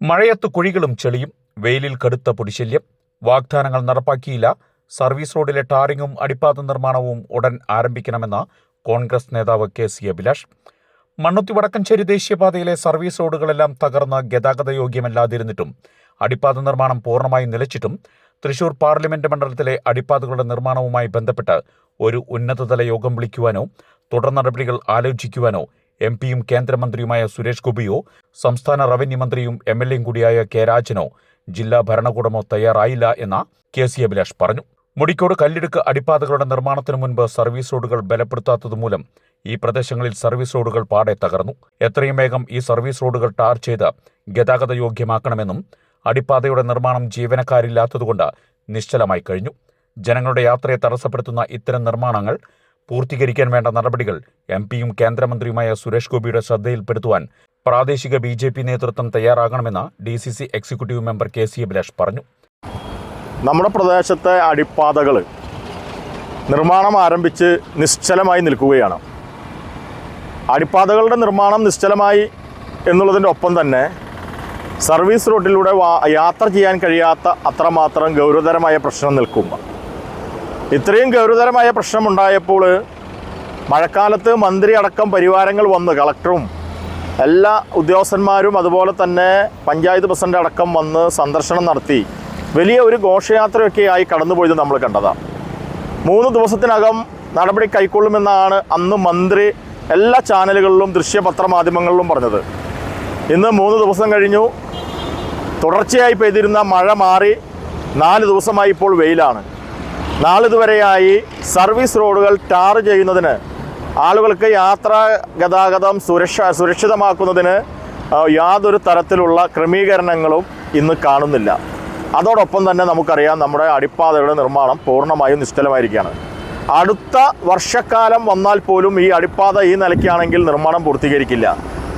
മഴയത്ത് കുഴികളും ചെളിയും വെയിലിൽ കടുത്ത പൊടിശല്യം വാഗ്ദാനങ്ങൾ നടപ്പാക്കിയില്ല സർവീസ് റോഡിലെ ടാറിങ്ങും അടിപ്പാത നിർമ്മാണവും ഉടൻ ആരംഭിക്കണമെന്ന് കോൺഗ്രസ് നേതാവ് കെ സി അഭിലാഷ്. മണ്ണുത്തി വടക്കഞ്ചേരി ദേശീയപാതയിലെ സർവീസ് റോഡുകളെല്ലാം തകർന്ന് ഗതാഗത യോഗ്യമല്ലാതിരുന്നിട്ടും അടിപ്പാത നിർമ്മാണം പൂർണമായി നിലച്ചിട്ടും തൃശൂർ പാർലമെന്റ് മണ്ഡലത്തിലെ അടിപ്പാതകളുടെ നിർമ്മാണവുമായി ബന്ധപ്പെട്ട് ഒരു ഉന്നതതല യോഗം വിളിക്കുവാനോ തുടർ നടപടികൾ ആലോചിക്കുവാനോ എം പിയും കേന്ദ്രമന്ത്രിയുമായ സുരേഷ് ഗോപിയോ സംസ്ഥാന റവന്യൂ മന്ത്രിയും എം എൽ എയും കൂടിയായ കെ രാജനോ ജില്ലാ ഭരണകൂടമോ തയ്യാറായില്ല എന്ന കെ സി അഭിലാഷ് പറഞ്ഞു. മുടിക്കോട് കല്ലിടുക്ക് അടിപ്പാതകളുടെ നിർമ്മാണത്തിനു മുൻപ് സർവീസ് റോഡുകൾ ബലപ്പെടുത്താത്തതുമൂലം ഈ പ്രദേശങ്ങളിൽ സർവീസ് റോഡുകൾ പാടെ തകർന്നു. എത്രയും വേഗം ഈ സർവീസ് റോഡുകൾ ടാർ ചെയ്ത് ഗതാഗത യോഗ്യമാക്കണമെന്നും അടിപ്പാതയുടെ നിർമ്മാണം ജീവനക്കാരില്ലാത്തതുകൊണ്ട് നിശ്ചലമായി കഴിഞ്ഞു. ജനങ്ങളുടെ യാത്രയെ തടസ്സപ്പെടുത്തുന്ന ഇത്തരം നിർമ്മാണങ്ങൾ പൂർത്തീകരിക്കാൻ വേണ്ട നടപടികൾ എം പിയും കേന്ദ്രമന്ത്രിയുമായ സുരേഷ് ഗോപിയുടെ ശ്രദ്ധയിൽപ്പെടുത്തുവാൻ പ്രാദേശിക ബി ജെ പി നേതൃത്വം തയ്യാറാകണമെന്ന് D C C executive member K C Abhilash പറഞ്ഞു. നമ്മുടെ പ്രദേശത്തെ അടിപ്പാതകൾ നിർമ്മാണം ആരംഭിച്ച് നിശ്ചലമായി നിൽക്കുകയാണ്. അടിപ്പാതകളുടെ നിർമ്മാണം നിശ്ചലമായി എന്നുള്ളതിന്റെ ഒപ്പം തന്നെ സർവീസ് റോഡിലൂടെ യാത്ര ചെയ്യാൻ കഴിയാത്ത അത്രമാത്രം ഗൗരവതരമായ പ്രശ്നം നിൽക്കും. ഇത്രയും ഗൗരവതരമായ പ്രശ്നമുണ്ടായപ്പോൾ മഴക്കാലത്ത് മന്ത്രി അടക്കം പരിവാരങ്ങൾ വന്ന് കളക്ടറും എല്ലാ ഉദ്യോഗസ്ഥന്മാരും അതുപോലെ തന്നെ പഞ്ചായത്ത് പ്രസിഡന്റ് അടക്കം വന്ന് സന്ദർശനം നടത്തി വലിയ ഒരു ഘോഷയാത്രയൊക്കെയായി കടന്നുപോയത് നമ്മൾ കണ്ടതാണ് മൂന്ന് ദിവസത്തിനകം നടപടി കൈക്കൊള്ളുമെന്നാണ് അന്ന് മന്ത്രി എല്ലാ ചാനലുകളിലും ദൃശ്യപത്രമാധ്യമങ്ങളിലും പറഞ്ഞത്. ഇന്ന് മൂന്ന് ദിവസം കഴിഞ്ഞു. തുടർച്ചയായി പെയ്തിരുന്ന മഴ മാറി നാല് ദിവസമായി ഇപ്പോൾ വെയിലാണ്. നാളിതുവരെയായി സർവീസ് റോഡുകൾ ടാർ ചെയ്യുന്നതിന് ആളുകൾക്ക് യാത്രാ ഗതാഗതം സുരക്ഷ സുരക്ഷിതമാക്കുന്നതിന് യാതൊരു തരത്തിലുള്ള ക്രമീകരണങ്ങളും ഇന്ന് കാണുന്നില്ല. അതോടൊപ്പം തന്നെ നമുക്കറിയാം നമ്മുടെ അടിപ്പാതയുടെ നിർമ്മാണം പൂർണമായും നിശ്ചലമായിരിക്കുകയാണ്. അടുത്ത വർഷക്കാലം വന്നാൽ പോലും ഈ അടിപ്പാത ഈ നിലയ്ക്കാണെങ്കിൽ നിർമ്മാണം പൂർത്തീകരിക്കില്ല.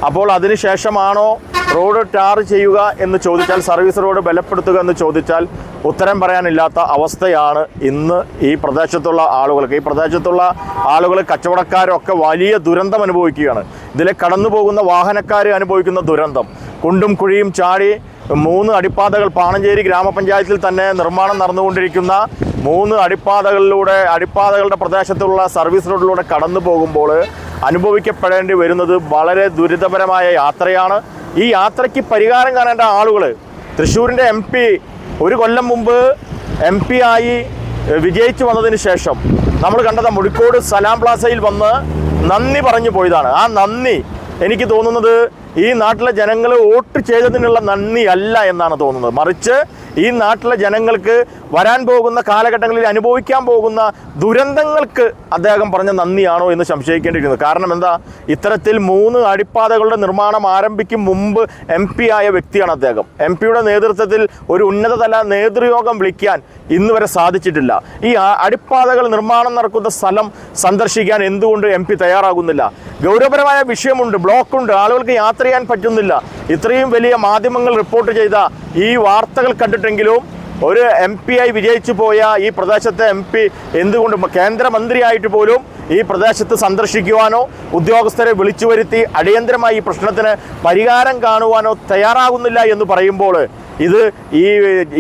അപ്പോൾ അതിനുശേഷമാണോ റോഡ് ടാർ ചെയ്യുക എന്ന് ചോദിച്ചാൽ സർവീസ് റോഡ് ബലപ്പെടുത്തുക എന്ന് ചോദിച്ചാൽ ഉത്തരം പറയാനില്ലാത്ത അവസ്ഥയാണ് ഇന്ന് ഈ പ്രദേശത്തുള്ള ആളുകൾക്ക്. ഈ പ്രദേശത്തുള്ള ആളുകൾ കച്ചവടക്കാരൊക്കെ വലിയ ദുരന്തം അനുഭവിക്കുകയാണ്. ഇതിലെ കടന്നു പോകുന്ന വാഹനക്കാർ അനുഭവിക്കുന്ന ദുരന്തം. കുണ്ടും കുഴിയും ചാടി മൂന്ന് അടിപ്പാതകൾ പാണഞ്ചേരി ഗ്രാമപഞ്ചായത്തിൽ തന്നെ നിർമ്മാണം നടന്നുകൊണ്ടിരിക്കുന്ന മൂന്ന് അടിപ്പാതകളിലൂടെ അടിപ്പാതകളുടെ പ്രദേശത്തുള്ള സർവീസ് റോഡിലൂടെ കടന്നു പോകുമ്പോൾ അനുഭവിക്കപ്പെടേണ്ടി വരുന്നത് വളരെ ദുരിതപരമായ യാത്രയാണ്. ഈ യാത്രയ്ക്ക് പരിഹാരം കാണേണ്ട ആളുകൾ തൃശ്ശൂരിന്റെ എം പി ഒരു കൊല്ലം മുമ്പ് എം പി ആയി വിജയിച്ചു വന്നതിന് ശേഷം നമ്മൾ കണ്ടത് മുടിക്കോട് സലാം പ്ലാസയിൽ വന്ന് നന്ദി പറഞ്ഞു പോയതാണ്. ആ നന്ദി എനിക്ക് തോന്നുന്നത് ഈ നാട്ടിലെ ജനങ്ങൾ വോട്ട് ചെയ്തതിനുള്ള നന്ദി അല്ല എന്നാണ് തോന്നുന്നത്. മറിച്ച് ഈ നാട്ടിലെ ജനങ്ങൾക്ക് വരാൻ പോകുന്ന കാലഘട്ടങ്ങളിൽ അനുഭവിക്കാൻ പോകുന്ന ദുരന്തങ്ങൾക്ക് അദ്ദേഹം പറഞ്ഞ നന്ദിയാണോ എന്ന് സംശയിക്കേണ്ടിയിരിക്കുന്നു കാരണം എന്താ? ഇത്തരത്തിൽ മൂന്ന് അടിപ്പാതകളുടെ നിർമ്മാണം ആരംഭിക്കും മുമ്പ് എം ആയ വ്യക്തിയാണ് അദ്ദേഹം. എം പിയുടെ നേതൃത്വത്തിൽ ഒരു ഉന്നതതല നേതൃയോഗം വിളിക്കാൻ ഇന്ന് വരെ സാധിച്ചിട്ടില്ല. ഈ അടിപ്പാതകൾ നിർമ്മാണം നടക്കുന്ന സ്ഥലം സന്ദർശിക്കാൻ എന്തുകൊണ്ട് എം പി തയ്യാറാകുന്നില്ല? ഗൗരവപരമായ വിഷയമുണ്ട് ബ്ലോക്കുണ്ട് ആളുകൾക്ക് യാത്ര ചെയ്യാൻ പറ്റുന്നില്ല. ഇത്രയും വലിയ മാധ്യമങ്ങൾ റിപ്പോർട്ട് ചെയ്ത ഈ വാർത്തകൾ കണ്ടിട്ടെങ്കിലും ഒരു എം പി ആയി വിജയിച്ചു പോയ ഈ പ്രദേശത്തെ എം പി എന്തുകൊണ്ട് കേന്ദ്രമന്ത്രിയായിട്ട് പോലും ഈ പ്രദേശത്ത് സന്ദർശിക്കുവാനോ ഉദ്യോഗസ്ഥരെ വിളിച്ചു വരുത്തി അടിയന്തരമായി ഈ പ്രശ്നത്തിന് പരിഹാരം കാണുവാനോ തയ്യാറാകുന്നില്ല എന്ന് പറയുമ്പോൾ ഇത് ഈ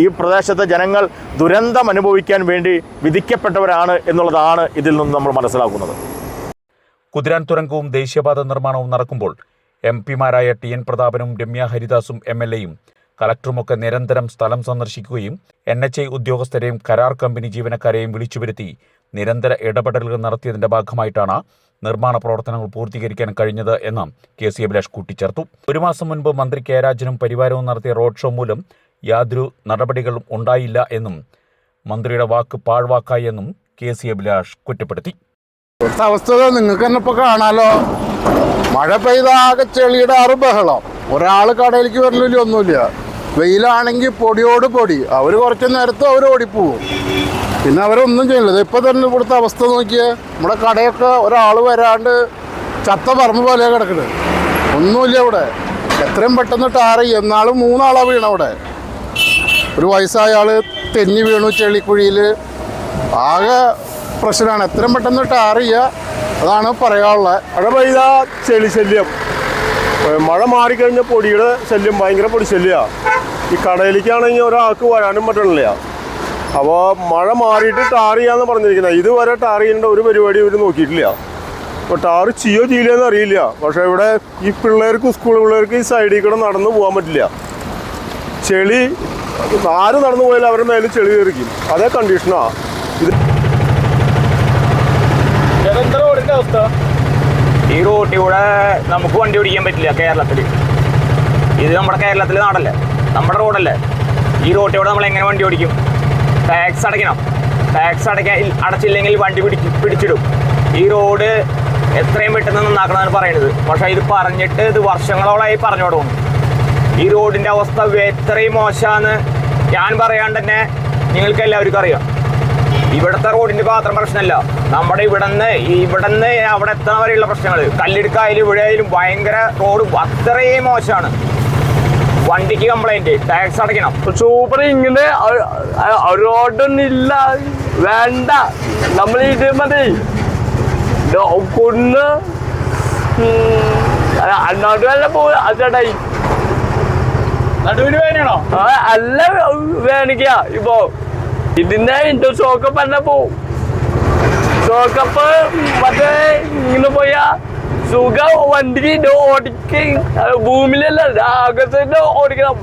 ഈ പ്രദേശത്തെ ജനങ്ങൾ ദുരന്തം അനുഭവിക്കാൻ വേണ്ടി വിധിക്കപ്പെട്ടവരാണ് എന്നുള്ളതാണ് ഇതിൽ നിന്ന് നമ്മൾ മനസ്സിലാക്കുന്നത്. കുതിരാൻ തുരങ്കവും ദേശീയപാത നിർമ്മാണവും നടക്കുമ്പോൾ എം പിമാരായ ടി എൻ പ്രതാപനും രമ്യ ഹരിദാസും എം എൽ എയും കളക്ടറുമൊക്കെ നിരന്തരം സ്ഥലം സന്ദർശിക്കുകയും എൻ എച്ച് ഐ ഉദ്യോഗസ്ഥരെയും കരാർ കമ്പനി ജീവനക്കാരെയും വിളിച്ചു വിളിച്ചുവരുത്തി നിരന്തര ഇടപെടലുകൾ നടത്തിയതിന്റെ ഭാഗമായിട്ടാണ് നിർമ്മാണ പ്രവർത്തനങ്ങൾ പൂർത്തീകരിക്കാൻ കഴിഞ്ഞത് എന്ന് കെ സി അഭിലാഷ് കൂട്ടിച്ചേർത്തു. ഒരു മാസം മുൻപ് മന്ത്രി കെ രാജനും പരിവാരവും നടത്തിയ റോഡ് ഷോ മൂലം യാതൊരു നടപടികളും ഉണ്ടായില്ല എന്നും മന്ത്രിയുടെ വാക്ക് പാഴ്വാക്കായി എന്നും കെ സി അഭിലാഷ് കുറ്റപ്പെടുത്തി. അവസ്ഥ നിങ്ങൾക്ക് തന്നെ കാണാലോ. മഴ പെയ്ത ആകെ ചെളിയുടെ ആറ് ബഹളം ഒരാൾ കടയിലേക്ക് വരലില്ല ഒന്നുമില്ല. വെയിലാണെങ്കിൽ പൊടിയോട് പൊടി. അവർ കുറച്ച് നേരത്തെ അവർ ഓടിപ്പോവും. പിന്നെ അവരൊന്നും ചെയ്യില്ല. ഇപ്പം തന്നെ ഇവിടുത്തെ അവസ്ഥ നോക്കിയേ. നമ്മുടെ കടയൊക്കെ ഒരാൾ വരാണ്ട് ചത്ത പറമ്പ് പോലെയാണ് കിടക്കുന്നത് ഒന്നുമില്ല ഇവിടെ. എത്രയും പെട്ടെന്ന് ടാറ് എന്നാളും മൂന്നാളാണ് വീണ അവിടെ ഒരു വയസ്സായ ആൾ തെന്നി വീണു ചെളിക്കുഴിയിൽ ആകെ പ്രശ്നമാണ്. എത്രയും പെട്ടെന്ന് ടാർ ചെയ്യുക. അതാണ് പറയാനുള്ളത്. അവിടെ പെയ്ത ചെളി ശല്യം മഴ മാറിക്കഴിഞ്ഞ പൊടിയുടെ ശല്യം ഭയങ്കര പൊടി ശല്യമാണ് ഈ കടയിലേക്കാണെങ്കിൽ ഒരാൾക്ക് വരാനും പറ്റണില്ല. അപ്പോൾ മഴ മാറിയിട്ട് ടാർ ചെയ്യാന്ന് പറഞ്ഞിരിക്കുന്നത് ഇതുവരെ ടാർ ചെയ്യേണ്ട ഒരു പരിപാടി ഇവർ നോക്കിയിട്ടില്ല. അപ്പോൾ ടാർ ചെയ്യോ ചെയ്യില്ലെന്ന് അറിയില്ല. പക്ഷേ ഇവിടെ ഈ പിള്ളേർക്ക് സ്കൂൾ പിള്ളേർക്ക് ഈ സൈഡിൽ കൂടെ നടന്നു പോകാൻ പറ്റില്ല. ചെളി ആര് നടന്നു പോയാലും അവരുടെ മേലെ ചെളി കയറിക്കും. അതേ കണ്ടീഷനാണ് ഇത് അവസ്ഥ? ഈ റൂട്ടിലൂടെ നമുക്ക് വണ്ടി ഓടിക്കാൻ പറ്റില്ല കേരളത്തിൽ ഇത് നമ്മുടെ കേരളത്തിലെ നാടല്ലേ? നമ്മുടെ റോഡല്ലേ? ഈ റോട്ടിൽ കൂടെ നമ്മൾ എങ്ങനെ വണ്ടി ഓടിക്കും? ടാക്സ് അടയ്ക്കണം. ടാക്സ് അടയ്ക്കാൻ അടച്ചില്ലെങ്കിൽ വണ്ടി പിടി പിടിച്ചിടും. ഈ റോഡ് എത്രയും പെട്ടെന്ന് നന്നാക്കണമെന്ന് പറയുന്നത് പക്ഷേ ഇത് പറഞ്ഞിട്ട് ഇത് വർഷങ്ങളോളമായി പറഞ്ഞു തുടങ്ങും ഈ റോഡിന്റെ അവസ്ഥ എത്രയും മോശമാണെന്ന് ഞാൻ പറയാണ്ട് തന്നെ നിങ്ങൾക്ക് എല്ലാവർക്കും അറിയാം. ഇവിടുത്തെ റോഡിന്റെ മാത്രം പ്രശ്നമല്ല. നമ്മുടെ ഇവിടുന്ന് ഇവിടുന്ന് അവിടെ എത്തണ വരെയുള്ള പ്രശ്നങ്ങൾ കല്ലെടുക്കായാലും ഇവിടെയായാലും ഭയങ്കര റോഡ് അത്രയും മോശമാണ്. വണ്ടിക്ക് കംപ്ലൈന്റ് ടാക്സ് അടയ്ക്കണം. സൂപ്പർ ഇങ്ങനെ റോഡൊന്നും ഇല്ല. വേണ്ട. നമ്മൾ ഇത് മതി. കുന്ന് അന്നോട്ട് വല്ല പോയി അതടായി നടുവിന് വേനയാണോ അല്ല വേണിക്കാ. ഇപ്പോ ഇതിന്റെ ഇന്റെ ഷോക്കപ്പ് തന്നെ പോവും ഷോക്കപ്പ് മറ്റേ ഇങ്ങനെ പോയാ. സുഖ ഇത് ഓടിക്ക. ഭൂമിയിലല്ല ആകത്തിന്റെ ഓടിക്കണം.